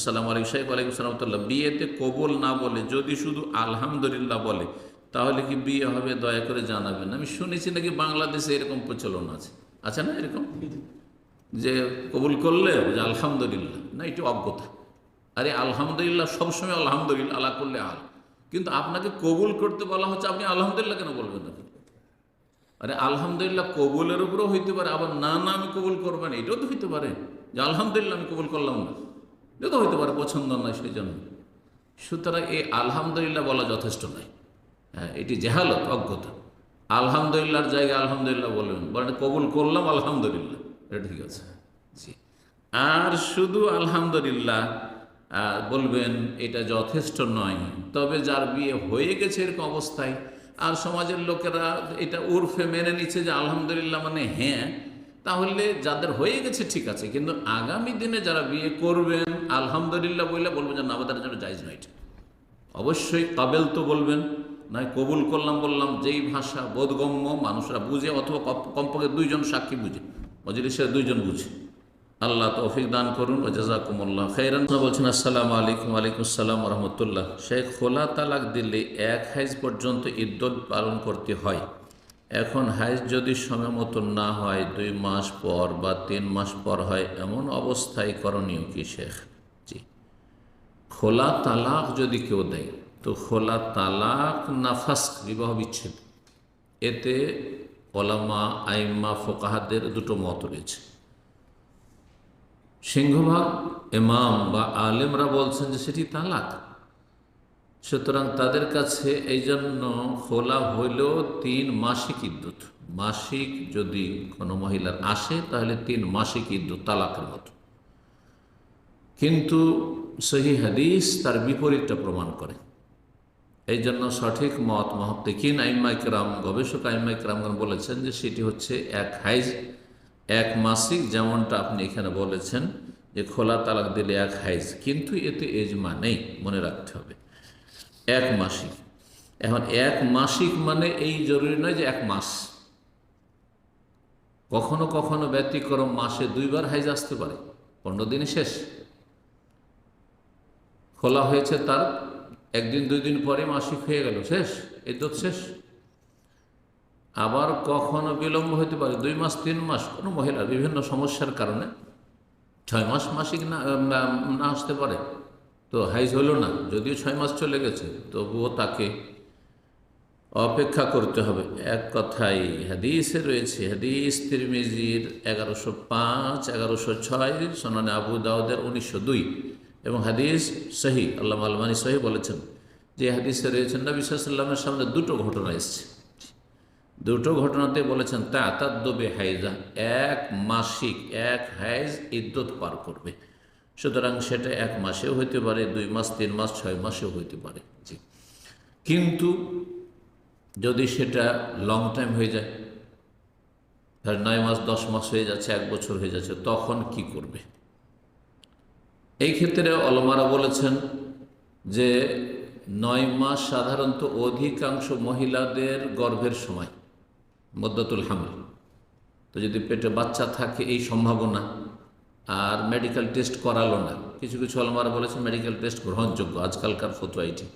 আসসালামু আলাইকুম সাহেব আলাইকুম সালামতুল্লাহ বিয়েতে কবুল না বলে যদি শুধু আলহামদুলিল্লাহ বলে, তাহলে কি বিয়ে হবে? দয়া করে জানাবেন। আমি শুনেছি নাকি বাংলাদেশে এরকম প্রচলন আছে। আছে না এরকম? যে কবুল করলে যে আলহামদুলিল্লাহ, না, এটি অজ্ঞতা। আরে আলহামদুলিল্লাহ, সবসময় আলহামদুলিল্লাহ, আল্লাহ করলে আল কিন্তু আপনাকে কবুল করতে বলা হচ্ছে, আপনি আলহামদুলিল্লাহ কেন বলবেন না? আরে আলহামদুলিল্লাহ কবুলের উপরেও হইতে পারে, আবার না না, আমি কবুল করব না, এটাও তো হইতে পারে। যে আলহামদুলিল্লাহ আমি কবুল করলাম না। এটা তো হইতে পারে পছন্দ নয় সেই জন্য সুতরাং এই আলহামদুলিল্লাহ বলা যথেষ্ট নয়। হ্যাঁ এটি জেহালত, অজ্ঞতা। আলহামদুলিল্লাহর জায়গায় আলহামদুলিল্লাহ বলবেন বলেন কবুল করলাম, আলহামদুলিল্লাহ। এটা ঠিক আছে। জি। আর শুধু আলহামদুলিল্লাহ বলবেন, এটা যথেষ্ট নয়। তবে যার বিয়ে হয়ে গেছে এরকম অবস্থায়, আর সমাজের লোকেরা এটা উর্ফে মেনে নিচ্ছে যে আলহামদুলিল্লাহ মানে হ্যাঁ তাহলে যাদের হয়ে গেছে ঠিক আছে, কিন্তু আগামী দিনে যারা বিয়ে করবেন, আলহামদুলিল্লাহ বললে বলবেন যে না, আমাদের জন্য জায়জ নয় এটা। অবশ্যই কাবেল তো বলবেন, নয় কবুল করলাম বললাম, যেই ভাষা, বোধগম্য মানুষরা বুঝে অথবা কম- কমপক্ষে দুইজন সাক্ষী বুঝে, মজলিসের দুইজন বুঝে। আল্লাহ তৌফিক দান করুন ও জাজাকুমুল্লাহ খৈরান বলছেন, আসসালামু আলাইকুম আলাইকুম আসসালাম রহমতুল্লাহ। শেখ খোলা তালাক দিলে এক হাইজ পর্যন্ত ইদ্যত পালন করতে হয়। এখন হাইজ যদি সময় মতন না হয়, দুই মাস পর বা তিন মাস পর হয়, এমন অবস্থায় করণীয় কি শেখ? জি। খোলা তালাক যদি কেউ দেয়, তো খোলা তালাক নাফাস বিবাহ বিচ্ছেদ। এতে ওলামা আইম্মা ফোকাহাদের দুটো মত রয়েছে। সিংহভাগ এমাম বা আলেমরা বলছেন যে সেটি তালাক। সুতরাং তাদের কাছে এই জন্য খোলা হইলেও তিন মাসিক ইদ্যুৎ মাসিক যদি কোনো মহিলার আসে, তাহলে তিন মাসিক ইদ্যুৎ তালাকের মতো। কিন্তু সহি হাদিস তার বিপরীতটা প্রমাণ করে। এই জন্য সঠিক মত মহত্তিকিন আইমাইকরাম গবেষক আইমাইকরামগণ বলেছেন যে সেটি হচ্ছে এক হাইজ, এক মাসিক যেমনটা আপনি এখানে বলেছেন যে খোলা তালাক দিলে এক হাইজ। কিন্তু এতে এজমা নেই, মনে রাখতে হবে। এক মাসিক। এখন এক মাসিক মানে এই জরুরি নয় যে এক মাস। কখনো কখনো ব্যতিক্রম মাসে দুইবার হাইজ আসতে পারে। পনেরো দিনে শেষ। খোলা হয়েছে তার একদিন, দুই দিন পরে মাসিক হয়ে গেল। শেষ ইদ্যত শেষ। আবার কখনো বিলম্ব হতে পারে দুই মাস, তিন মাস। কোনো মহিলার বিভিন্ন সমস্যার কারণে ছয় মাস মাসিক না আসতে পারে। তো হাইজ হলো না, যদিও ছয় মাস চলে গেছে, তবুও তাকে অপেক্ষা করতে হবে। এক কথাই হাদিসে রয়েছে, হাদিস তিরমিজির এগারোশো পাঁচ, এগারোশো ছয়, সোনানে আবু দাউদের উনিশশো দুই এবং হাদিস সহি, আল্লাহ আলমানি সহি বলেছেন যে হাদিসে রয়েছেন নবী সাল্লামের সামনে দুটো ঘটনা এসছে। দুটো ঘটনাতে বলেছেন তা তাদ্দবে হাইজা এক মাসিক, এক হাইজ ইদ্যত পার করবে। সুতরাং সেটা এক মাসেও হইতে পারে, দুই মাস, তিন মাস, ছয় মাসেও হইতে পারে, জি। কিন্তু যদি সেটা লং টাইম হয়ে যায়, ধর নয় মাস, দশ মাস হয়ে যাচ্ছে, এক বছর হয়ে যাচ্ছে, তখন কি করবে? এই ক্ষেত্রে অলমারা বলেছেন যে নয় মাস সাধারণত অধিকাংশ মহিলাদের গর্ভের সময়, মদ্দাতুল হামল। তো যদি পেটে বাচ্চা থাকে, এই সম্ভাবনা। আর মেডিকেল টেস্ট করালো না। কিছু কিছু অলমারা বলেছে মেডিকেল টেস্ট গ্রহণযোগ্য, আজকালকার ফতুয়া এটি।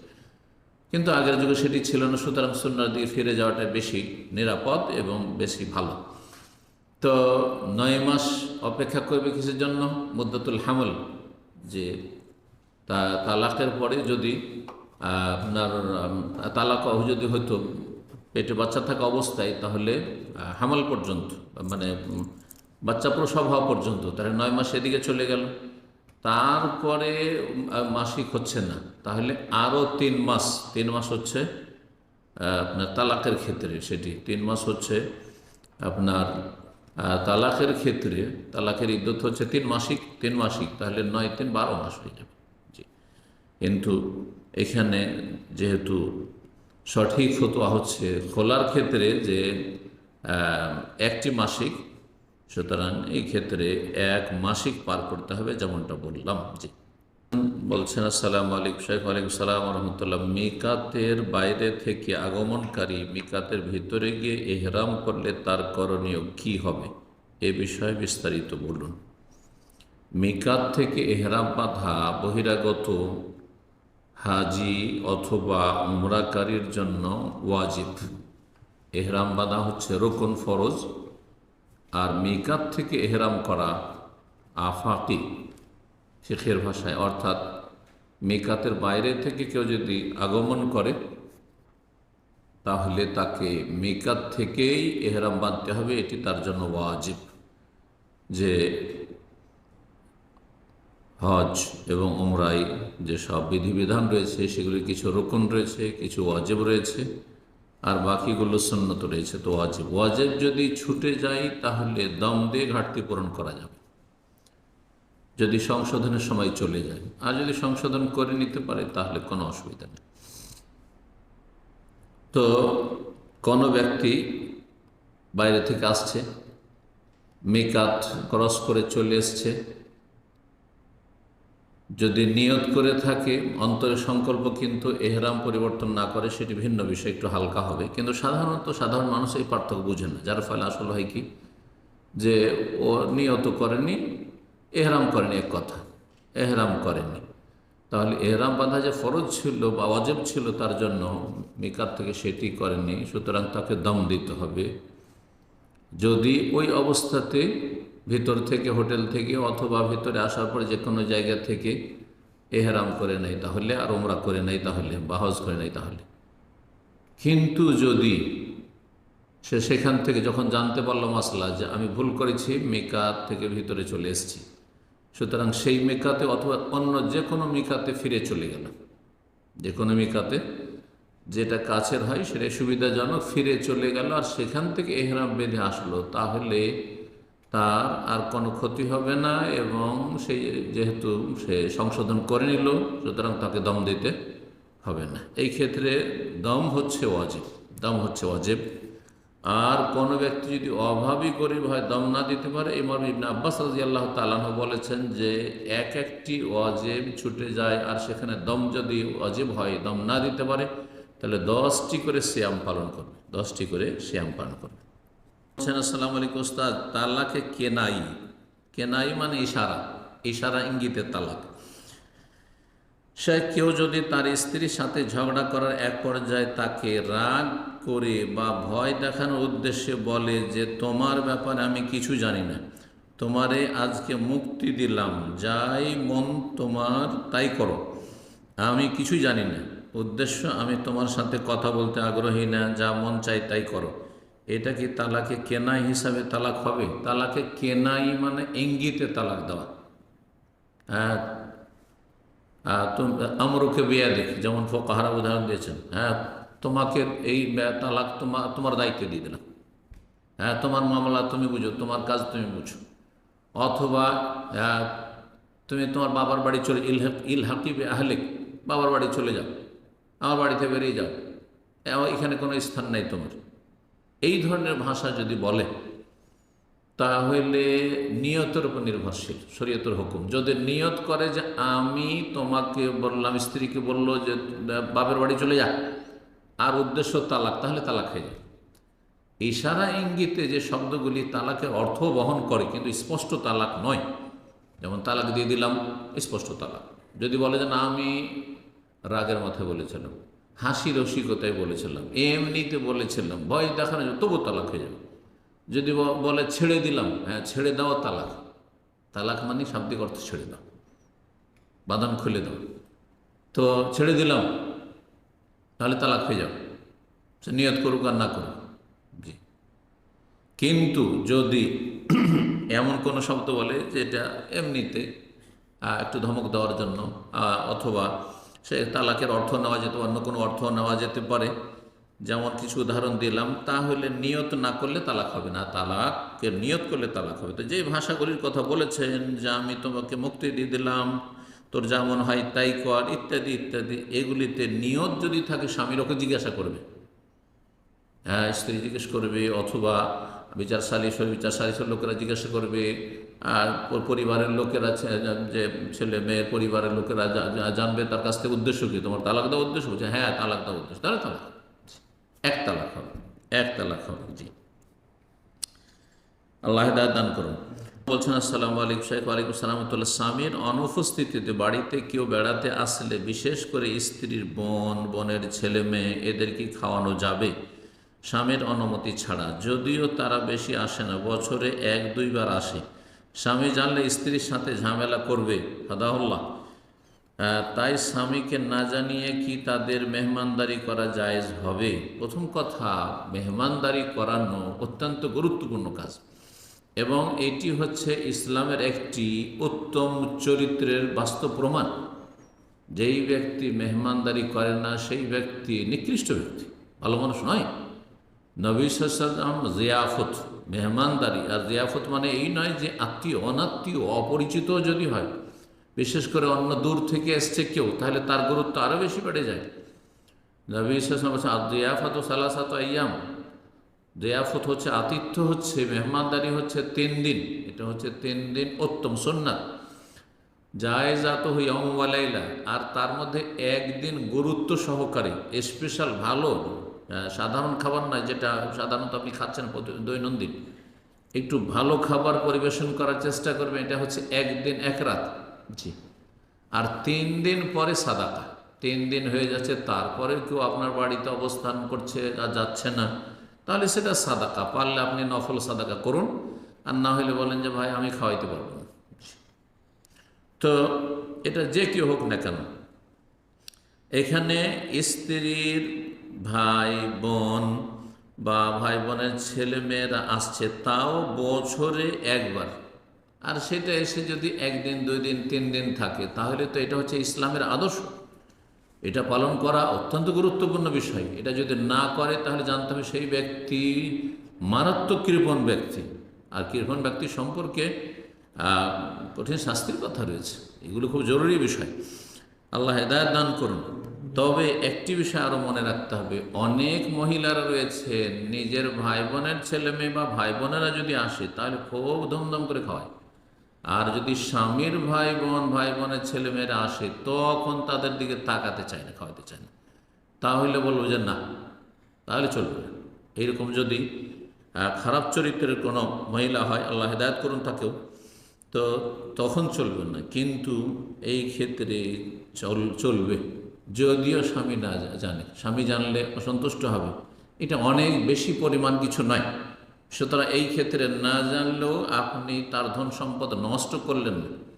কিন্তু আগের যুগে সেটি ছিল না, সুতরাং সুন্নার দিকে ফিরে যাওয়াটা বেশি নিরাপদ এবং বেশি ভালো। তো নয় মাস অপেক্ষা করবে কিসের জন্য? মুদ্দাতুল হামল, যে তা তালাকের পরে যদি আপনার তালাক যদি হতো পেটে বাচ্চা থাকা অবস্থায়, তাহলে হামাল পর্যন্ত মানে বাচ্চা প্রসব হওয়া পর্যন্ত, তাহলে নয় মাস এদিকে চলে গেল। তারপরে মাসিক হচ্ছে না। তাহলে আরও তিন মাস তিন মাস হচ্ছে আপনার তালাকের ক্ষেত্রে সেটি। তিন মাস হচ্ছে আপনার তালাকের ক্ষেত্রে, তালাকের ইদ্যত হচ্ছে তিন মাসিক তিন মাসিক, তাহলে নয়, তিন, বারো মাস হয়ে যাবে। জি। কিন্তু এখানে যেহেতু সঠিক ফতোয়া হচ্ছে, খোলার ক্ষেত্রে যে একটি মাসিক সুতরাং এই ক্ষেত্রে এক মাসিক পার করতে হবে, যেমনটা বললাম জি বলছেন, আসসালাম আলিক শেখ আলিক সালাম রহমতুল্লাহ। মিকাতের বাইরে থেকে আগমনকারী মিকাতের ভিতরে গিয়ে এহরাম করলে তার করণীয় কি হবে? এ বিষয়ে বিস্তারিত বলুন। মিকাত থেকে এহরাম বাঁধা, বহিরাগত হাজি অথবা উমরাকারীর জন্য ওয়াজিব। এহরাম বাঁধা হচ্ছে রোকন ফরজ আর মিকাত থেকে এহরাম করা আফাকি শেখের ভাষায়। অর্থাৎ মিকাতের বাইরে থেকে কেউ যদি আগমন করে, তাহলে তাকে মিকাত থেকেই এহরাম বাঁধতে হবে। এটি তার জন্য ওয়াজিব যে হজ এবং উমরাই যেসব বিধিবিধান রয়েছে সেগুলি কিছু রোকন রয়েছে, কিছু ওয়াজিব রয়েছে। আর বাকিগুলো সন্ন্যত রয়েছে, তো ওয়াজিব। ওয়াজেব যদি ছুটে যায়, তাহলে দম দিয়ে ঘাটতি পূরণ করা যাবে। যদি সংশোধনের সময় চলে যায়। আর যদি সংশোধন করে নিতে পারে, তাহলে কোনো অসুবিধা নেই। তো কোনো ব্যক্তি বাইরে থেকে আসছে মেকাত ক্রস করে চলে এসছে যদি নিয়ত করে থাকে অন্তরের সংকল্প কিন্তু এহরাম পরিবর্তন না করে, সেটি ভিন্ন বিষয়, একটু হালকা হবে। কিন্তু সাধারণত সাধারণ মানুষ এই পার্থক্য বুঝে না। যার ফলে আসলে হয় কি? যে ও নিয়ত করেনি, এহরাম করেনি এক কথা। এহরাম করেনি। তাহলে এহরাম বাঁধা যে ফরজ ছিল বা অজেব ছিল, তার জন্য মিকাত থেকে সেটি করেনি, সুতরাং তাকে দম দিতে হবে। যদি ওই অবস্থাতে ভিতর থেকে হোটেল থেকে অথবা ভিতরে আসার পরে যে কোনো জায়গা থেকে এহরাম করে নেয় তাহলে আর ওমরা করে নেয় তাহলে বা হজ করে নেয় তাহলে। কিন্তু যদি সে সেখান থেকে যখন জানতে পারল মাসলা যে আমি ভুল করেছি মেকাত থেকে ভিতরে চলে এসেছি। সুতরাং সেই মেকাতে অথবা অন্য যে কোনো মিকাতে ফিরে চলে গেল। যে কোনো মিকাতে যেটা কাছের হয় সেটা সুবিধাজনক, ফিরে চলে গেল আর সেখান থেকে এহরাম বেঁধে আসলো, তাহলে তার আর কোনো ক্ষতি হবে না এবং সেই যেহেতু সে সংশোধন করে নিল, সুতরাং তাকে দম দিতে হবে না। এই ক্ষেত্রে দম হচ্ছে অজেব দম হচ্ছে অজেব আর কোনো ব্যক্তি যদি অভাবই গরিব হয়, দম না দিতে পারে। ইমাম ইবনে আব্বাস রাজি আল্লাহ তালাহ বলেছেন যে, এক একটি অজেব ছুটে যায় আর সেখানে দম যদি অজেব হয়, দম না দিতে পারে, তাহলে দশটি করে শ্যাম পালন করবে, দশটি করে শ্যাম পালন করবে। বলছেন, আসসালামু আলাইকুম ওস্তাদ তালাকে কেনাই। কেনাই মানে ইশারা ইশারা ইঙ্গিতে তালাক। সে কেউ যদি তার স্ত্রীর সাথে ঝগড়া করার এক পর্যায়ে তাকে রাগ করে বা ভয় দেখানোর উদ্দেশ্যে বলে যে, তোমার ব্যাপারে আমি কিছু জানি না। তোমারে আজকে মুক্তি দিলাম। যাই মন তোমার তাই করো। আমি কিছু জানি না। উদ্দেশ্য, আমি তোমার সাথে কথা বলতে আগ্রহী না। যা মন চাই তাই করো। এটা কি তালাকে কেনাই হিসাবে তালাক হবে? তালাকে কেনাই মানে ইঙ্গিতে তালাক দেওয়া। হ্যাঁ আমরুকে বিয়া দেখি যেমন ফোকাহারা উদাহরণ দিয়েছেন। হ্যাঁ তোমাকে এই তালাক তোমার তোমার দায়িত্ব দিয়ে দিলাম। হ্যাঁ তোমার মামলা তুমি বুঝো, তোমার কাজ তুমি বুঝো। অথবা তুমি তোমার বাবার বাড়ি চলে ইল ইল হাকিবে আহলেক বাবার বাড়ি চলে যাও, আমার বাড়িতে বেরিয়ে যাও। এখানে কোনো স্থান নেই তোমার। এই ধরনের ভাষা যদি বলে, তাহলে নিয়তের উপর নির্ভরশীল, শরীয়তের হুকুম। যদি নিয়ত করে যে আমি তোমাকে বললাম, স্ত্রীকে বলল যে বাপের বাড়ি চলে যা। আর উদ্দেশ্য তালাক, তাহলে তালাক হয়ে যায়। ইশারা ইঙ্গিতে যে শব্দগুলি তালাকের অর্থ বহন করে, কিন্তু স্পষ্ট তালাক নয়। যেমন তালাক দিয়ে দিলাম, স্পষ্ট তালাক। যদি বলে যে, না, আমি রাগের মাথায় বলেছিলাম। হাসি রসিকতায় বলেছিলাম। এমনিতে বলেছিলাম। ভয় দেখানো যাবে তবু তালাক হয়ে যাবে। যদি বলে ছেড়ে দিলাম হ্যাঁ ছেড়ে দেওয়া তালাক। তালাক মানে শাব্দিক অর্থ ছেড়ে দাও। বাদাম খুলে দাও। তো ছেড়ে দিলাম, তাহলে তালাক হয়ে যাও সে নিয়ত করুক আর না করুক। জি। কিন্তু যদি এমন কোনো শব্দ বলে, যেটা এমনিতে একটু ধমক দেওয়ার জন্য অথবা সে তালাকের অর্থ নেওয়া যেতে, অন্য কোনো অর্থ নেওয়া যেতে পারে। যেমন কিছু উদাহরণ দিলাম, তাহলে নিয়ত না করলে তালাক হবে না। তালাককে নিয়ত করলে তালাক হবে। তো যে ভাষাগুলির কথা বলেছেন, যে আমি তোমাকে মুক্তি দিয়ে দিলাম, তোর যেমন হয় তাই কর, ইত্যাদি ইত্যাদি, এগুলিতে নিয়ত যদি থাকে স্বামীর ওকে জিজ্ঞাসা করবে। হ্যাঁ স্ত্রী জিজ্ঞেস করবে, অথবা বিচার সালিশ বিচার সালিশের লোকেরা জিজ্ঞাসা করবে, আর পরিবারের লোকেরা যে ছেলে মেয়ের পরিবারের লোকেরা জানবে তার কাছ থেকে উদ্দেশ্য কি? তোমার তালাক দেওয়া উদ্দেশ্য? বলছে হ্যাঁ তালাক দেওয়া উদ্দেশ্য। তাহলে তালাক এক তালাক হবে। এক তালাক হবে, জি। আল্লাহ দান করুন। বলছেন, আসসালামু আলাইকুম শাহ ওয়ালাইকুম সালামতুল্লাহ স্বামীর অনুপস্থিতিতে বাড়িতে কেউ বেড়াতে আসলে বিশেষ করে স্ত্রীর বোন, বোনের ছেলে মেয়ে এদেরকে খাওয়ানো যাবে? স্বামীর অনুমতি ছাড়া। যদিও তারা বেশি আসে না, বছরে এক, দুইবার আসে। স্বামী জানলে স্ত্রীর সাথে ঝামেলা করবে, হাদাহুল্লাহ। তাই স্বামীকে না জানিয়ে কি তাদের মেহমানদারি করা জায়েজ হবে? প্রথম কথা, মেহমানদারি করানো অত্যন্ত গুরুত্বপূর্ণ কাজ। এবং এটি হচ্ছে ইসলামের একটি উত্তম চরিত্রের বাস্তব প্রমাণ। যেই ব্যক্তি মেহমানদারি করে না, সেই ব্যক্তি নিকৃষ্ট ব্যক্তি। ভালো মানুষ নয়? নবী সাল্লাম জিয়াফত, মেহমানদারি। আর জিয়াফত মানে এই নয় যে আত্মীয়, অনাত্মীয়, অপরিচিত যদি হয়, বিশেষ করে অন্য দূর থেকে এসছে কেউ, তাহলে তার গুরুত্ব আরও বেশি বেড়ে যায়। নবী সাল্লাম জিয়াফত সালাসাত আয়াম দেয়াফত হচ্ছে আতিথ্য, হচ্ছে মেহমানদারি হচ্ছে তিন দিন। এটা হচ্ছে তিন দিন উত্তম সন্ন্যাত জায়জাত হইয়ালাইলা আর তার মধ্যে একদিন গুরুত্ব সহকারে, স্পেশাল ভালো সাধারণ খাবার নয় যেটা সাধারণত আপনি খাচ্ছেন দৈনন্দিন। একটু ভালো খাবার পরিবেশন করার চেষ্টা করবেন এটা হচ্ছে একদিন এক রাত। জি। আর তিন দিন পরে সাদাকা। তিন দিন হয়ে যাচ্ছে তারপরে কেউ আপনার বাড়িতে অবস্থান করছে আর যাচ্ছে না। তাহলে সেটা সাদাকা পারলে আপনি নফল সাদাকা করুন আর না হলে বলেন যে ভাই আমি খাওয়াইতে পারব না। তো এটা যে কেউ হোক না কেন এখানে স্ত্রীর ভাই বোন বা ভাই বোনের ছেলে মেয়েরা আসছে, তাও বছরে একবার। আর সেটা এসে যদি একদিন দুই দিন তিন দিন থাকে, তাহলে তো এটা হচ্ছে ইসলামের আদর্শ। এটা পালন করা অত্যন্ত গুরুত্বপূর্ণ বিষয়। এটা যদি না করে, তাহলে জানতে হবে সেই ব্যক্তি মারাত্মক কৃপণ ব্যক্তি। আর কৃপণ ব্যক্তি সম্পর্কে কঠিন শাস্তির কথা রয়েছে। এগুলো খুব জরুরি বিষয়। আল্লাহ হেদায়ত দান করুন। তবে একটি বিষয় আরও মনে রাখতে হবে। অনেক মহিলারা রয়েছে, নিজের ভাই বোনের ছেলে মেয়ে বা ভাই বোনেরা যদি আসে, তাহলে খুব ধুমধাম করে খাওয়ায়। আর যদি স্বামীর ভাই বোন ভাই বোনের ছেলে মেয়েরা আসে, তখন তাদের দিকে তাকাতে চায় না, খাওয়াতে চায় না। তাহলে বলব যে না, তাহলে চলবে না। এইরকম যদি খারাপ চরিত্রের কোনো মহিলা হয়, আল্লাহ হেদায়ত করুন তাকেও, তো তখন চলবে না। কিন্তু এই ক্ষেত্রে চল, চলবে। যদিও স্বামী না জানে। স্বামী জানলে অসন্তুষ্ট হবে। এটা অনেক বেশি পরিমাণ কিছু নয়। সুতরাং এই ক্ষেত্রে না জানলেও আপনি তার ধন সম্পদ নষ্ট করলেন না।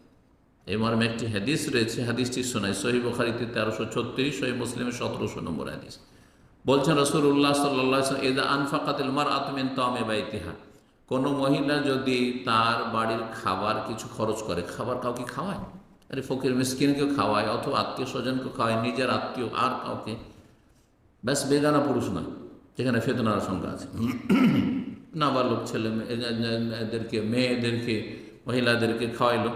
এই মর্মে একটি হাদিস রয়েছে। হাদিসটি শোনায়। সহি বখারিতে তেরোশো ছত্রিশ, সহি মুসলিমের সতেরোশো নম্বর হাদিস। বলছেন রসুল্লাহ সাল্লাহ এদা আনফাকাতিল মার আতমিন তামে বা ইতিহাস কোনো মহিলা যদি তার বাড়ির খাবার কিছু খরচ করে, খাবার কাউকে খাওয়ায়? আরে ফকির মিসকিনকে খাওয়ায়, অথবা আত্মীয় স্বজনকে খাওয়ায়, নিজের আত্মীয়, আর কাউকে। ব্যাস, বেগানা পুরুষ নয়, যেখানে ফেতনার আশঙ্কা আছে। নাবালক ছেলে মেয়েদেরকে মেয়েদেরকে, মহিলাদেরকে খাওয়াইলো।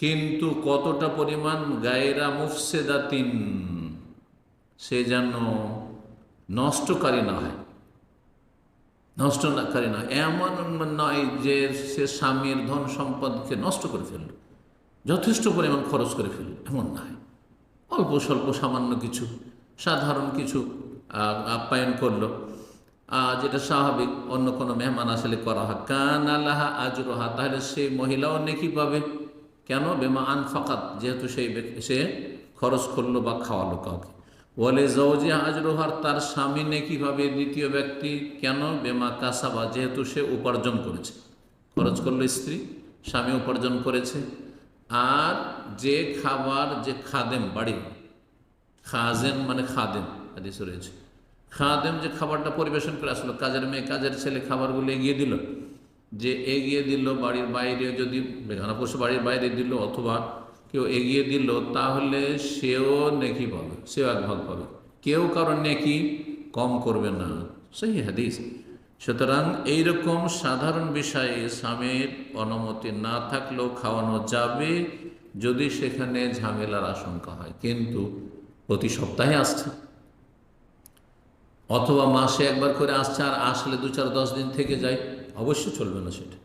কিন্তু কতটা পরিমাণ গায়েরা মুফসেদাতিন, সে যেন নষ্টকারী না হয়। নষ্টকারী নয় এমন নয় যে সে স্বামীর ধন সম্পদকে নষ্ট করে ফেলল। যথেষ্ট পরিমাণ খরচ করে ফেলল এমন নয়। অল্প স্বল্প সামান্য কিছু, সাধারণ কিছু আপ্যায়ন করল। যেটা স্বাভাবিক, অন্য কোনো মেহমান আসলে করা হয়। কান আল্লাহা আজরোহা, তাহলে সেই মহিলাও নেকি পাবে। কেন? বেমা আন ফাকাত, যেহেতু সেই সে খরচ করল বা খাওয়ালো কাউকে। বলে জৌজি আজরোহার তার স্বামী নেকি পাবে? দ্বিতীয় ব্যক্তি, কেন? বেমা কাসাবা, যেহেতু সে উপার্জন করেছে। খরচ করল স্ত্রী, স্বামী উপার্জন করেছে। আর যে খাবার যে খাদেম, বাড়ি খাজেন মানে খাদেম, হাদিসে রয়েছে। খাদেম যে খাবারটা পরিবেশন করে আসলো, কাজের মেয়ে, কাজের ছেলে খাবারগুলো এগিয়ে দিল। যে এগিয়ে দিল বাড়ির বাইরে, যদি বেখানা পশু বাড়ির বাইরে দিল অথবা কেউ এগিয়ে দিল, তাহলে সেও নেকি পাবে, সেও এক ভাগ পাবে। কেউ কারও নেকি কম করবে না। সেই হাদিস। সুতরাং এইরকম সাধারণ বিষয়ে স্বামীর অনুমতি না থাকলেও খাওয়ানো যাবে যদি সেখানে ঝামেলার আশঙ্কা হয়। কিন্তু প্রতি সপ্তাহে আসছে। অথবা মাসে একবার করে আসছে আর আসলে দু চার দশ দিন থেকে যায়। অবশ্যই চলবে না সেটা।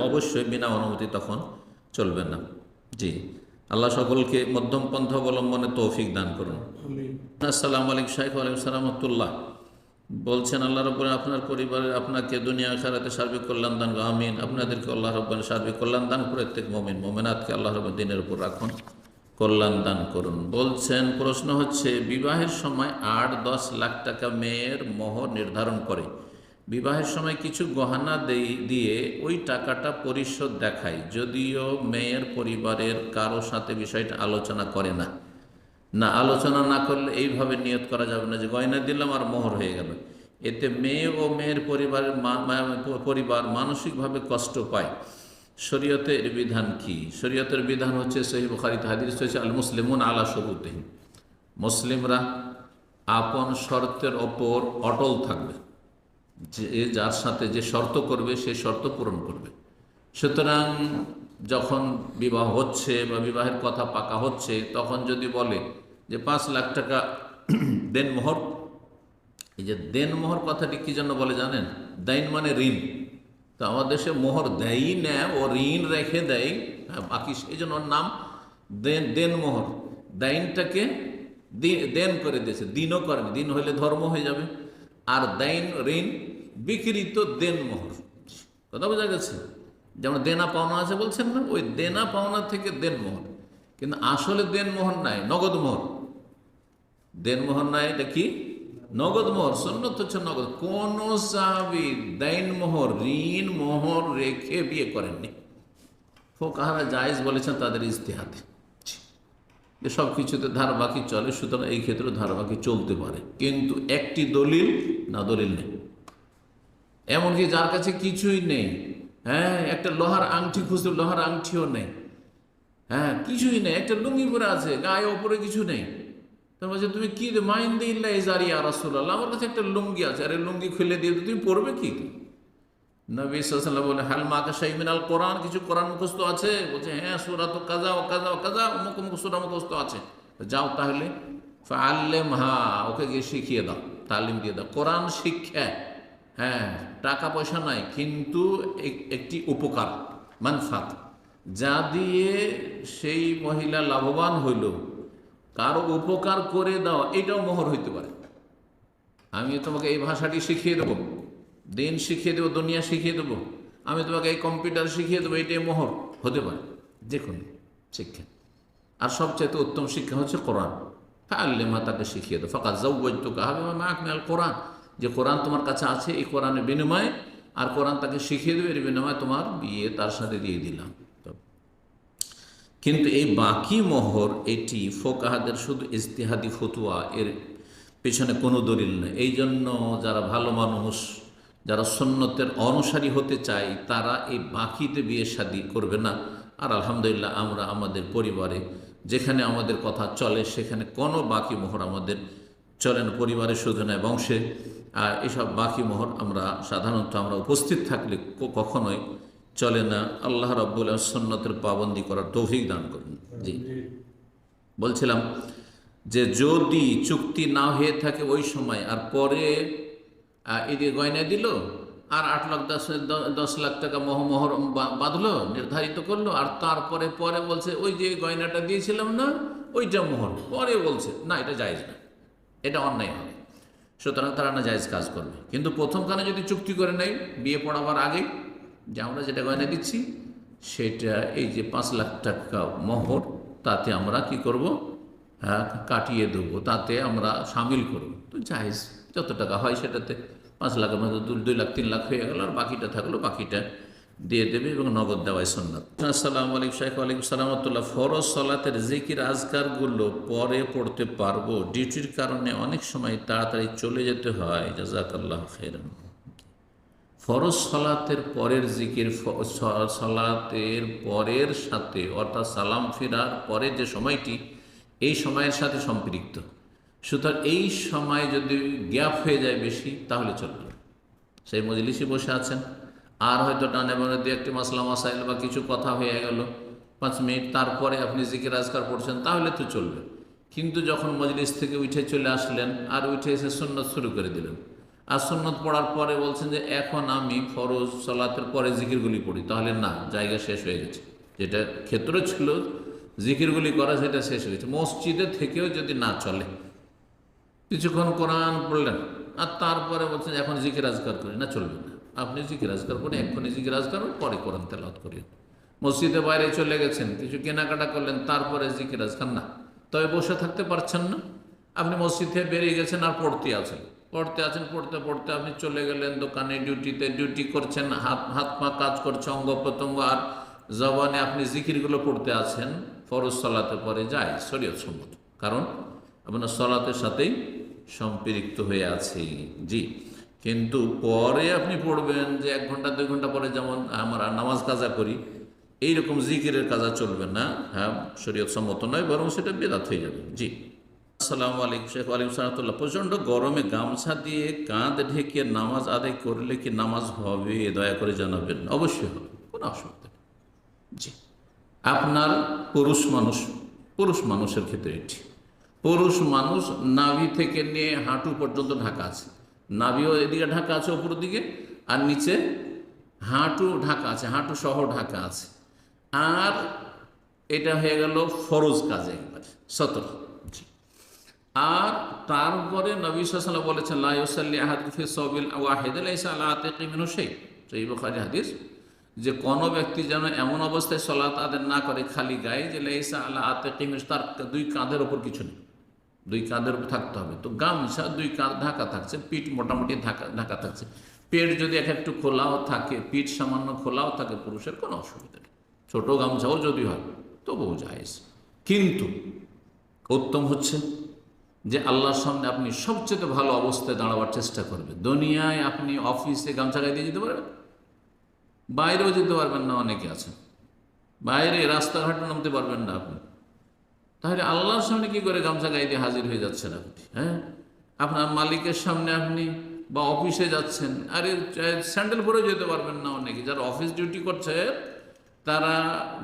অবশ্যই বিনা অনুমতি তখন চলবে না। জি। আল্লাহ সকলকে মধ্যম পন্থা অবলম্বনে তৌফিক দান করুন। আসসালামু আলাইকুম শাহ আলাইকুম সালামতুল্লাহ বলছেন, আল্লাহ রব্বুল আপনার পরিবারের, আপনাকে দুনিয়া খেরাতে সার্বিক কল্যাণ দান। আমিন। আপনাদেরকে আল্লাহ রব্বান সার্বিক কল্যাণ দান প্রত্যেক মমিন, মোমেনাতকে আল্লাহ রব্বান দিনের উপর রাখুন, কল্যাণ দান করুন। বলছেন, প্রশ্ন হচ্ছে, বিবাহের সময় আট দশ লাখ টাকা মেয়ের মোহর নির্ধারণ করে। বিবাহের সময় কিছু গহনা দিয়ে ওই টাকাটা পরিশোধ দেখায়, যদিও মেয়ের পরিবারের কারও সাথে বিষয়টা আলোচনা করে না। না, আলোচনা না করলে এইভাবে নিয়ত করা যাবে না যে গয়না দিলাম আর মোহর হয়ে গেল। এতে মেয়ে ও মেয়ের পরিবারের পরিবার মানসিকভাবে কষ্ট পায়। শরীয়তের বিধান কি? শরীয়তের বিধান হচ্ছে সহি বুখারিত হাদিস হচ্ছে আল মুসলিমুন আলা সবুতেহীন মুসলিমরা আপন শর্তের ওপর অটল থাকবে। যে যার সাথে যে শর্ত করবে, সে শর্ত পূরণ করবে। সুতরাং যখন বিবাহ হচ্ছে বা বিবাহের কথা পাকা হচ্ছে, তখন যদি বলে যে পাঁচ লাখ টাকা দেন মোহর। এই যে দেন মোহর কথাটি কি জন্য বলে জানেন? দাইন মানে ঋণ। তো আমাদের দেশে মোহর দেয়ই না ও ঋণ রেখে দেয় হ্যাঁ, বাকি সেই জন্য ওর নাম দেন দেন মোহর। দাইনটাকে দেন করে দিয়েছে দিনও করেনি। দিন হইলে ধর্ম হয়ে যাবে। আর দাইন ঋণ বিকৃত দেন মোহর। কথা বোঝা গেছে? যেমন দেনা পাওনা আছে বলছেন না ওই দেনা পাওনা থেকে দেন মোহর। কিন্তু আসলে দেন মোহর নাই নগদ মোহর। দেন মোহর নাই, এটা কি? নগদ মোহর সন্ন্যত হচ্ছে নগদ। কোন সাহাবি দেন মোহর, ঋণ মোহর রেখে বিয়ে করেননি। ফোকাহারা জায়েজ বলেছেন তাদের ইস্তেহাতে সব কিছুতে ধার বাকি চলে, সুতরাং এই ক্ষেত্রে ধার বাকি চলতে পারে। কিন্তু একটি দলিল না, দলিল নেই। এমনকি যার কাছে কিছুই নেই হ্যাঁ একটা লোহার আংটি খুঁজতে, লোহার আংটিও নেই। হ্যাঁ কিছুই নেই, একটা লুঙ্গি পরে আছে, গায়ে ওপরে কিছু নেই। তার বলছে তুমি কি মাইন দিল্লা ইজারি আর রাসূলুল্লাহ, আমার কাছে একটা লুঙ্গি আছে, আরে লুঙ্গি খুলে দিয়ে তুমি পড়বে কি নবী সাল্লাম বলে, হাল মাকে মিনাল কোরআন, কিছু কোরআন মুখস্থ আছে? বলছে হ্যাঁ সুরা তো কাজা ও কাজা ও কাজা অমুক অমুক সুরা মুখস্থ আছে। যাও তাহলে আল্লেম হা ওকে গিয়ে শিখিয়ে দাও, তালিম দিয়ে দাও। কোরআন শিক্ষা হ্যাঁ টাকা পয়সা নাই, কিন্তু এক- একটি উপকার, মানফাত। যা দিয়ে সেই মহিলা লাভবান হইল কারও উপকার করে দাও, এটাও মোহর হইতে পারে। আমি তোমাকে এই ভাষাটি শিখিয়ে দেবো। দিন শিখিয়ে দেবো, দুনিয়া শিখিয়ে দেবো। আমি তোমাকে এই কম্পিউটার শিখিয়ে দেবো, এটাই মোহর হতে পারে। যে শিক্ষা। আর সবচেয়ে উত্তম শিক্ষা হচ্ছে কোরআন। আল্লেমা তাকে শিখিয়ে দেবো ফাঁকা যাও বৈদ্য কাহাবে মাকনাল কোরআন। যে কোরআন তোমার কাছে আছে, এই কোরআনের বিনিময়ে, আর কোরআন তাকে শিখিয়ে দেবে, এর বিনিময়ে তোমার বিয়ে তার সাথে দিয়ে দিলাম। কিন্তু এই বাকি মোহর, এটি ফোকাহাদের শুধু ইস্তিহাদি ফতুয়া, এর পেছনে কোনো দলিল নেই। এই জন্য যারা ভালো মানুষ, যারা সন্ন্যতের অনুসারী হতে চায়, তারা এই বাকিতে বিয়ে শাদি করবে না। আর আলহামদুলিল্লাহ, আমরা আমাদের পরিবারে যেখানে আমাদের কথা চলে, সেখানে কোনো বাকি মোহর আমাদের চলে না। পরিবারে শুধু নয় বংশে। আর এসব বাকি মোহর আমরা সাধারণত আমরা উপস্থিত থাকলে কখনোই চলে না, আল্লাহ রব্বুল সন্ন্যতের পাবন্দি করার তৌফিক দান করুন। জি। বলছিলাম যে যদি চুক্তি না হয়ে থাকে ওই সময়, আর পরে এদিকে গয়না দিল, আর আট লাখ দশ দশ লাখ টাকা মহ মোহর বা- বাঁধলো, নির্ধারিত করল, আর তারপরে, পরে বলছে, ওই যে গয়নাটা দিয়েছিলাম না, ওইটা মোহর। পরে বলছে, না, এটা জায়েজ না। এটা অন্যায় হবে। সুতরাং তারা না জায়েজ কাজ করবে। কিন্তু প্রথম প্রথমখানে যদি চুক্তি করে নেয়, বিয়ে পড়াবার আগে যে আমরা যেটা গয়না দিচ্ছি, সেটা এই যে পাঁচ লাখ টাকা মোহর, তাতে আমরা কি করব? হ্যাঁ কাটিয়ে দেবো, তাতে আমরা সামিল করব। তো জায়েজ যত টাকা হয় সেটাতে পাঁচ লাখের দু দুই লাখ, তিন লাখ হয়ে গেল, আর বাকিটা থাকল, বাকিটা দিয়ে দেবে এবং নগদ দেওয়াই সন্ন্যত আসসালামু আলাইকুম শাইখ আলাইকুম সালামতুল্লাহ ফরজ সলাতের জিকির আজকারগুলো পরে পড়তে পারব। ডিউটির কারণে অনেক সময় তাড়াতাড়ি চলে যেতে হয়। জাজাকাল্লাহ খেরান ফরজ সলাতের পরের জিকির সলাতের পরের সাথে, অর্থাৎ সালাম ফিরার পরের যে সময়টি, এই সময়ের সাথে সম্পৃক্ত। সুতরাং এই সময় যদি গ্যাপ হয়ে যায় বেশি, তাহলে চলবে। না। সেই মজলিসে বসে আছেন। আর হয়তো ডানে বামে দু একটি মাসলা, মাসাইল বা কিছু কথা হয়ে গেল, পাঁচ মিনিট তারপরে আপনি জিকির আজকার পড়ছেন, তাহলে তো চলবে। কিন্তু যখন মজলিস থেকে উঠে চলে আসলেন, আর উঠে এসে সুন্নত শুরু করে দিলেন আর সুন্নত পড়ার পরে বলছেন যে, এখন আমি ফরজ সলাতের পরে জিকিরগুলি পড়ি। তাহলে না, জায়গা শেষ হয়ে গেছে। যেটা ক্ষেত্র ছিল, জিকিরগুলি করা, সেটা শেষ হয়ে গেছে। মসজিদে থেকেও যদি না চলে, কিছুক্ষণ কোরআন পড়লেন, আর তারপরে বলছেন, এখন জিকির আজকার করি। না, চলবে না। আপনি জিকির আজকার করে এক্ষুনি জিকির আজকার পরে কোরআন তেলাওয়াত করি মসজিদে বাইরে চলে গেছেন, কিছু কেনাকাটা করলেন, তারপরে জিকির আজকার না। তবে বসে থাকতে পারছেন না। আপনি মসজিদ বেরিয়ে গেছেন আর পড়তে আছেন পড়তে আছেন, পড়তে পড়তে আপনি চলে গেলেন দোকানে, ডিউটিতে, ডিউটি করছেন, হাত হাত পা কাজ করছে, অঙ্গ প্রত্যঙ্গ, আর জবানে আপনি জিকিরগুলো পড়তে আছেন, ফরজ সলাতে পরে যায়, শরীয়ত সম্মত। কারণ আপনার সলাতের সাথেই সম্পৃক্ত হয়ে আছে। জি। কিন্তু পরে আপনি পড়বেন যে এক ঘণ্টা, দুই ঘণ্টা পরে যেমন আমরা নামাজ কাজা করি, এইরকম জিকিরের কাজা চলবে না হ্যাঁ শরীয়ত সম্মত নয়, বরং সেটা বেদাত হয়ে যাবে। জি। আসসালামু আলাইকুম শেখ আলিম সাহাতুল্লাহ প্রচণ্ড গরমে গামছা দিয়ে কাঁধ ঢেকে নামাজ আদায় করলে কি নামাজ হবে? দয়া করে জানাবেন। অবশ্যই হবে, কোনো অসুবিধা নেই। জি। আপনার পুরুষ মানুষ, পুরুষ মানুষের ক্ষেত্রে এটি। পুরুষ মানুষ নাভি থেকে নিয়ে হাঁটু পর্যন্ত ঢাকা আছে। নাভিও এদিকে ঢাকা আছে, ওপর দিকে, আর নিচে হাঁটু ঢাকা আছে, হাঁটু সহ ঢাকা আছে। আর এটা হয়ে গেল ফরজ কাজে একবারে সতর্ক আর তারপরে নবী সাল্লাম বলেছেন ওয়াহেদ সেই হাদিস, যে কোনো ব্যক্তি যেন এমন অবস্থায় সলাৎ আদের না করে খালি গায়ে, যে লাইসা আল্লাহ আতিমিন তার দুই কাঁধের ওপর কিছু নেই। দুই কাঁধের উপর থাকতে হবে। তো গামছা, দুই কাঁধ ঢাকা থাকছে, পিঠ মোটামুটি ঢাকা ঢাকা থাকছে। পেট যদি এক একটু খোলাও থাকে, পিঠ সামান্য খোলাও থাকে, পুরুষের কোনো অসুবিধা নেই। ছোটো গামছাও যদি হয়, তবুও যায় কিন্তু উত্তম হচ্ছে যে আল্লাহর সামনে আপনি সবচেয়ে ভালো অবস্থায় দাঁড়াবার চেষ্টা করবেন। দুনিয়ায় আপনি অফিসে গামছা গায়ে দিয়ে যেতে পারবেন? বাইরেও যেতে পারবেন না, অনেকে আছেন। বাইরে রাস্তাঘাটে নামতে পারবেন না আপনি। তাহলে আল্লাহর সামনে কি করে গামছা গায়ে দিয়ে হাজির হয়ে যাচ্ছেন আপনি হ্যাঁ? আপনার মালিকের সামনে আপনি বা অফিসে যাচ্ছেন। আরে স্যান্ডেল পরেও যেতে পারবেন না অনেকে। যারা অফিস ডিউটি করছে তারা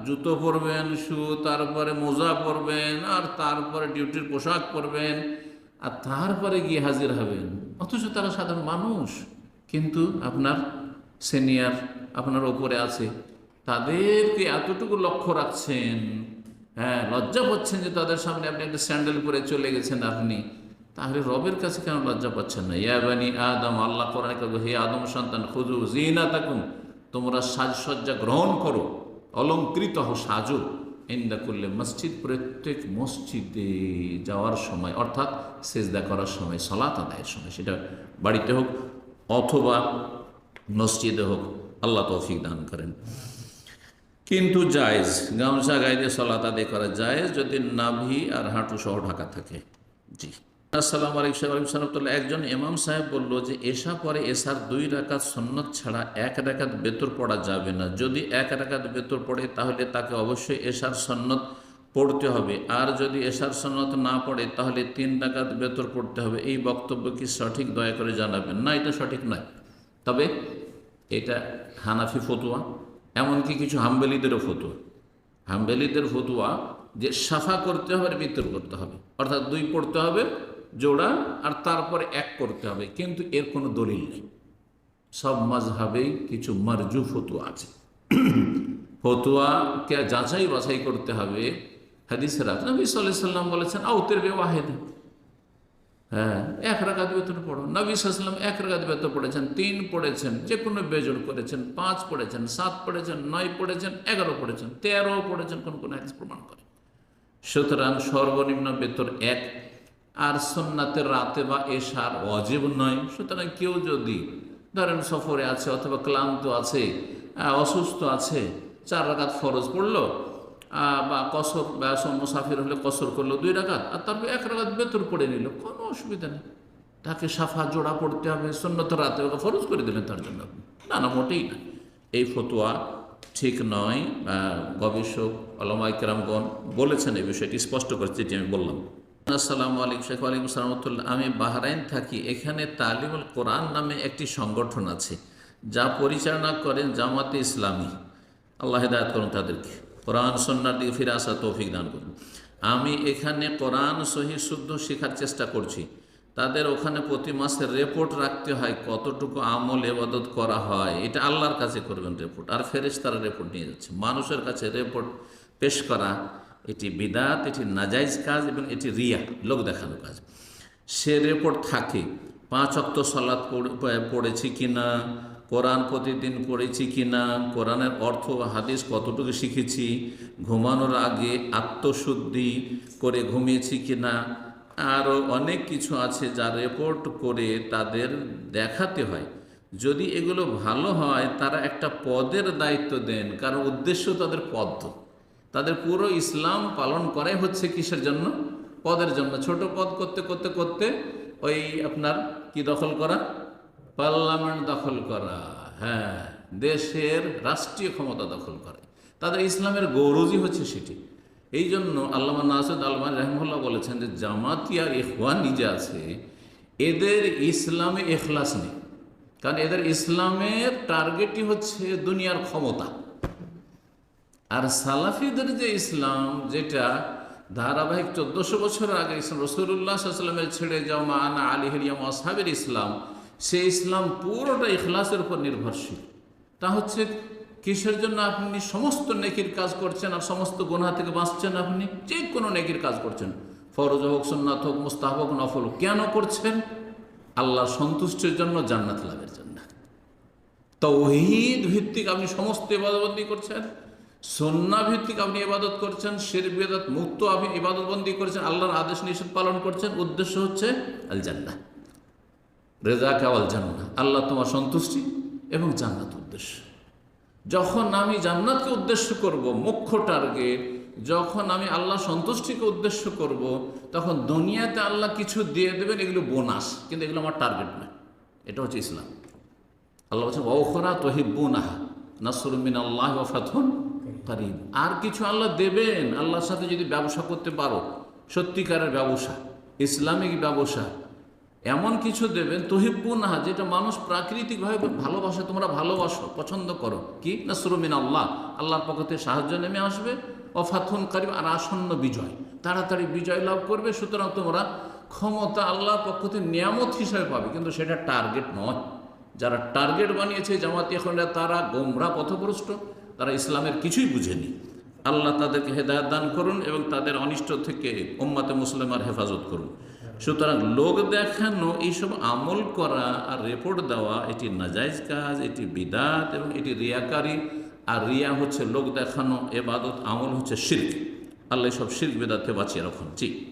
জুতো পরবেন, শু, তারপরে মোজা পরবেন, আর তারপরে ডিউটির পোশাক পরবেন, আর তারপরে গিয়ে হাজির হবেন। অথচ তারা সাধারণ মানুষ। কিন্তু আপনার সিনিয়র আপনার ওপরে আছে, তাদেরকে এতটুকু লক্ষ্য রাখছেন হ্যাঁ লজ্জা পাচ্ছেন যে তাদের সামনে আপনি একটা স্যান্ডেল পরে চলে গেছেন আপনি, তাহলে রবের কাছে কেন লজ্জা পাচ্ছেন না? ইয়াবানি আদম, আল্লাহ কোরআন হে আদম সন্তান খুজু জিনা তাকুম তোমরা সাজসজ্জা গ্রহণ করো। অলঙ্কৃত সাজো ইন্দা করলে মসজিদ, প্রত্যেক মসজিদে যাওয়ার সময়, অর্থাৎ সেজদা করার সময়, সলাত আদায়ের সময়, সেটা বাড়িতে হোক অথবা মসজিদে হোক, আল্লাহ তৌফিক দান করেন। কিন্তু জায়েজ, গামছা দিয়ে সলাত আদায় করা জায়েজ যদি নাভি আর হাঁটু সহ ঢাকা থাকে। জি। আসসালামু আলাইকুম সালামতুল্লাহ একজন ইমাম সাহেব বলল যে এশা পরে এশার দুই রাকাত সন্ন্যত ছাড়া এক রাকাত বেতর পড়া যাবে না। যদি এক রাকাত বেতর পড়ে, তাহলে তাকে অবশ্যই এশার সন্ন্যত পড়তে হবে। আর যদি এশার সন্ন্যত না পড়ে, তাহলে তিন রাকাত বেতর পড়তে হবে। এই বক্তব্য কি সঠিক? দয়া করে জানাবেন। না, এটা সঠিক নয়। তবে এটা হানাফি ফতুয়া, এমনকি কিছু হাম্বেলিদেরও ফতুয়া। হাম্বেলিদের ফতুয়া যে সাফা করতে হবে আর বিতর করতে হবে। অর্থাৎ দুই পড়তে হবে জোড়া আর তারপরে এক করতে হবে, কিন্তু এর কোনো দলিল নেই। সব মাঝহাবেই কিছু মারজু ফতুয়া আছে। ফতুয়াকে যাচাই বাছাই করতে হবে। হাদিসের নবী সাল্লাহ সাল্লাম বলেছেন আউতের বে ওয়াহেদ। হ্যাঁ এক রাগাত বেতন পড়ো। নবী সাল্লাম এক রাগাত বেতন পড়েছেন, তিন পড়েছেন যে কোনো বেজোড় করেছেন, পাঁচ পড়েছেন, সাত পড়েছেন, নয় পড়েছেন, এগারো পড়েছেন, তেরো পড়েছেন, কোন কোন হাদিস প্রমাণ করে। সুতরাং সর্বনিম্ন বেতন এক। আর সোননাথের রাতে বা এশার অজীব নয়। সুতরাং কেউ যদি ধরেন সফরে আছে অথবা ক্লান্ত আছে অসুস্থ আছে, চার রাকাত ফরজ পড়ল বা কসর, বা মুসাফির হলে কসর করল দুই রাকাত, আর তারপর এক রাকাত বেতর পড়ে নিল, কোনো অসুবিধা নেই। তাকে সাফা জোড়া পড়তে হবে সন্ন্যত রাতে ওকে ফরজ করে দিলেন তার জন্য না না, মোটেই না। এই ফতোয়া ঠিক নয় গবেষক আলমাই কেরামগণ বলেছেন এই বিষয়টি, স্পষ্ট করে যেটি আমি বললাম। আসসালামু আলাইকুম শেখ আলাইকুম সালামতুল্লাহ আমি বাহরাইন থাকি। এখানে তালিমুল কোরআন নামে একটি সংগঠন আছে, যা পরিচালনা করেন জামাতে ইসলামী। আল্লাহ হেদায়ত করুন তাদেরকে। কোরআন সন্ন্যার দিকে ফিরে আসা তৌফিক দান করুন। আমি এখানে কোরআন, সহি, শুদ্ধ শেখার চেষ্টা করছি। তাদের ওখানে প্রতি মাসে রিপোর্ট রাখতে হয় কতটুকু আমল এবাদত করা হয়। এটা আল্লাহর কাছে করবেন রিপোর্ট আর ফেরেস তারা রিপোর্ট নিয়ে যাচ্ছে। মানুষের কাছে রিপোর্ট পেশ করা এটি বিদাত, এটি নাজাইজ কাজ এবং এটি রিয়া, লোক দেখানো কাজ। সে রিপোর্ট থাকে, পাঁচ অক্ত সালাদ পড়েছি কিনা, কোরআন প্রতিদিন পড়েছি কিনা, কোরআনের অর্থ হাদিস কতটুকু শিখেছি, ঘুমানোর আগে আত্মশুদ্ধি করে ঘুমিয়েছি কিনা, আরও অনেক কিছু আছে যা রেপোর্ট করে তাদের দেখাতে হয়। যদি এগুলো ভালো হয়, তারা একটা পদের দায়িত্ব দেন, কারণ উদ্দেশ্য তাদের পদ তাদের পুরো ইসলাম পালন করাই হচ্ছে কিসের জন্য? পদের জন্য। ছোট পদ করতে করতে করতে ওই আপনার কি দখল করা? পার্লামেন্ট দখল করা। হ্যাঁ দেশের রাষ্ট্রীয় ক্ষমতা দখল করে। তাদের ইসলামের গৌরজই হচ্ছে সেটি। এই জন্য আল্লামা নাসুদ আলমান রহমুল্লাহ বলেছেন যে জামাতি আর ইহওয়ান নিজে আছে। এদের ইসলামে এখলাস নেই। কারণ এদের ইসলামের টার্গেটই হচ্ছে দুনিয়ার ক্ষমতা। আর সালাফিদের যে ইসলাম, যেটা ধারাবাহিক চোদ্দশো বছর আগে ইসলাম রসুল্লাহ ছেড়ে যাওয়া মা আনা আলী হরিয়াম আসহাবের ইসলাম সে ইসলাম পুরোটা ইখলাসের উপর নির্ভরশীল। তা হচ্ছে, কিসের জন্য আপনি সমস্ত নেকির কাজ করছেন আর সমস্ত গোনা থেকে বাঁচছেন আপনি? যে কোনো নেকির কাজ করছেন। ফরজ হোক, সুন্নাত হোক মুস্তাহ হোক, নফল কেন করছেন? আল্লাহ সন্তুষ্টের জন্য জান্নাত লাভের জন্য। তৌহিদ ভিত্তিক আপনি সমস্ত ইবাদতবন্দি করছেন। সন্না ভিত্তিক আপনি ইবাদত করছেন শের বেদাত মুক্ত আপনি ইবাদতবন্দি করছেন, আল্লাহর আদেশ নিষেধ পালন করছেন, উদ্দেশ্য হচ্ছে আল জান্না রেজা কাওয়াল জান্না আল্লাহ তোমার সন্তুষ্টি এবং জান্নাত উদ্দেশ্য। যখন আমি জান্নাতকে উদ্দেশ্য করব, মুখ্য টার্গেট, যখন আমি আল্লাহ সন্তুষ্টিকে উদ্দেশ্য করব, তখন দুনিয়াতে আল্লাহ কিছু দিয়ে দেবেন, এগুলো বোনাস। কিন্তু এগুলো আমার টার্গেট নয়। এটা হচ্ছে ইসলাম। আল্লাহ বলছেন ওখরা তহিব্বুনাহা নাসরুমিন আল্লাহ ওফাথুন কারিম আর কিছু আল্লাহ দেবেন? আল্লাহর সাথে যদি ব্যবসা করতে পারো, সত্যিকারের ব্যবসা, ইসলামিক ব্যবসা, এমন কিছু দেবেন তহিব্বুনাহা যেটা মানুষ প্রাকৃতিকভাবে ভালোবাসে, তোমরা ভালোবাসো, পছন্দ করো। কি? নাসরুমিন আল্লাহ। আল্লাহর পক্ষ থেকে সাহায্য নেমে আসবে। অফাথুন কারিম আর আসন্ন বিজয়। তাড়াতাড়ি বিজয় লাভ করবে, সুতরাং তোমরা ক্ষমতা আল্লাহর পক্ষ থেকে নিয়ামত হিসাবে পাবে। কিন্তু সেটা টার্গেট নয়। যারা টার্গেট বানিয়েছে জামাতি এখন তারা গোমরা পথভ্রষ্ট। তারা ইসলামের কিছুই বুঝেনি। আল্লাহ তাদেরকে হেদায়ত দান করুন এবং তাদের অনিষ্ট থেকে ওম্মাতে মুসলিমার হেফাজত করুন। সুতরাং লোক দেখানো, এইসব আমল করা আর রিপোর্ট দেওয়া, এটি নাজাইজ কাজ, এটি বিদাত এবং এটি রিয়াকারী। আর রিয়া হচ্ছে লোক দেখানো, এবাদত আমল হচ্ছে শির্ক। আল্লাহ সব শির্ক বেদাতে বাঁচিয়ে রাখুন। জি।